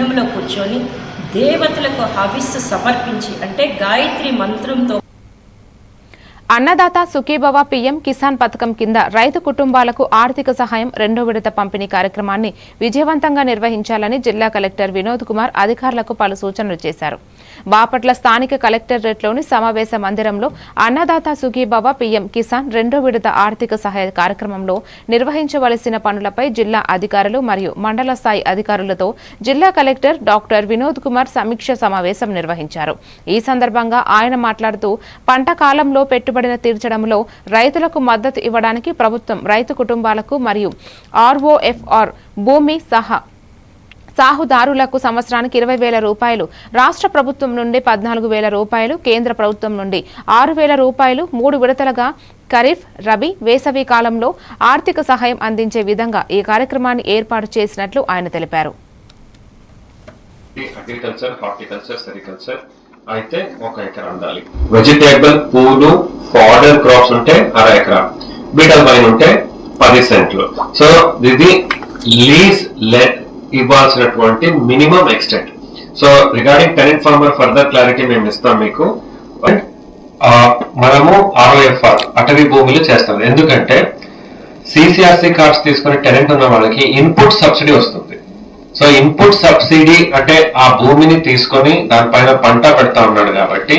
చిహ్నంలో కూర్చొని దేవతలకు హవిస్సు సమర్పించి అంటే గాయత్రి మంత్రంతో అన్నదాత సుఖీభవ పీఎం కిసాన్ పథకం కింద రైతు కుటుంబాలకు ఆర్థిక సహాయం రెండో విడత పంపిణీ కార్యక్రమాన్ని విజయవంతంగా నిర్వహించాలని జిల్లా కలెక్టర్ వినోద్ కుమార్ అధికారులకు పలు సూచనలు చేశారు. బాపట్ల స్థానిక కలెక్టరేట్లోని సమావేశ మందిరంలో అన్నదాత సుఖీభవ పీఎం కిసాన్ రెండో విడత ఆర్థిక సహాయ కార్యక్రమంలో నిర్వహించవలసిన పనులపై జిల్లా అధికారులు మరియు మండల స్థాయి అధికారులతో జిల్లా కలెక్టర్ డాక్టర్ వినోద్ కుమార్ సమీక్ష సమావేశం నిర్వహించారు. ఈ సందర్భంగా ఆయన మాట్లాడుతూ పంట కాలంలో పెట్టుబడిని తీర్చడంలో రైతులకు మద్దతు ఇవ్వడానికి ప్రభుత్వం రైతు కుటుంబాలకు మరియు ఆర్ఓఎఫ్ఆర్ భూమి సహా సాహుదారులకు సంవత్సరానికి ఇరవై వేల రూపాయలు రాష్ట్ర ప్రభుత్వం నుండి పద్నాలుగు వేల రూపాయలు కేంద్ర ప్రభుత్వం నుండి ఆరు వేల రూపాయలు మూడు విడతలుగా ఖరీఫ్ రబీ వేసవి కాలంలో ఆర్థిక సహాయం అందించే విధంగా ఈ కార్యక్రమాన్ని ఏర్పాటు చేసినట్లు ఆయన తెలిపారు. అగ్రికల్చర్ హార్టికల్చర్ సెరికల్చర్ అయితే ఒక ఎకరా ఉండాలి. వెజిటేబుల్ పూలు ఫాడర్ క్రాప్స్ ఉంటే అర ఎకరా. బీటల్ వైన్ ఉంటే పది సెంట్లు. సో ఇది లీజ్ లెట్ ఇవ్వాల్సినటువంటి minimum extent. So regarding tenant farmer further clarity మేము ఇస్తాం మీకు. అండ్ మనము ఆర్ఓఎఫ్ఆర్ అటవీ భూములు చేస్తాం. ఎందుకంటే సిసిఆర్సి కార్డ్స్ తీసుకుని టెనెంట్ ఉన్న వాళ్ళకి ఇన్పుట్ సబ్సిడీ వస్తుంది. సో ఇన్పుట్ సబ్సిడీ అంటే ఆ భూమిని తీసుకొని దానిపైన పంట పెడతా ఉన్నాడు కాబట్టి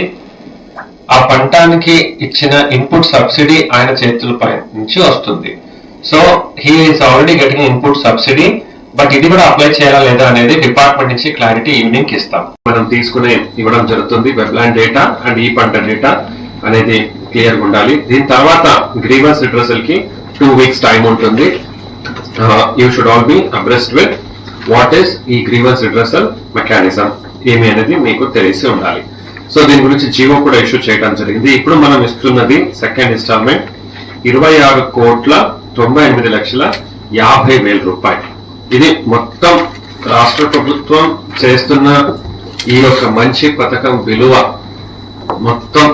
ఆ పంటానికి ఇచ్చిన ఇన్పుట్ సబ్సిడీ ఆయన చేతుల పై నుంచి వస్తుంది. So he is already getting input subsidy but ఇది కూడా అప్లై చేయాలా లేదా అనేది డిపార్ట్మెంట్ నుంచి క్లారిటీ ఈవినింగ్ ఇస్తాం. మనం తీసుకునే ఇవ్వడం జరుగుతుంది వెబ్లాండ్ డేటా అండ్ ఈ పంట డేటా అనేది క్లియర్ ఉండాలి. దీని తర్వాత గ్రీవెన్స్ రిడ్రసల్కి టూ వీక్స్ టైం ఉంటుంది. You should all be abreast with what is ఈ గ్రీవెన్స్ రిడ్రసల్ మెకానిజం ఏమి అనేది మీకు తెలిసి ఉండాలి. సో దీని గురించి జీవో కూడా ఇష్యూ చేయడం జరిగింది. ఇప్పుడు మనం ఇస్తున్నది సెకండ్ ఇన్స్టాల్మెంట్. ఇరవై ఆరు కోట్ల తొంభై ఎనిమిది లక్షల యాభై వేల రూపాయలు. ఇది మొత్తం రాష్ట్ర ప్రభుత్వం చేస్తున్న ఈ యొక్క మంచి పథకం విలువ మొత్తం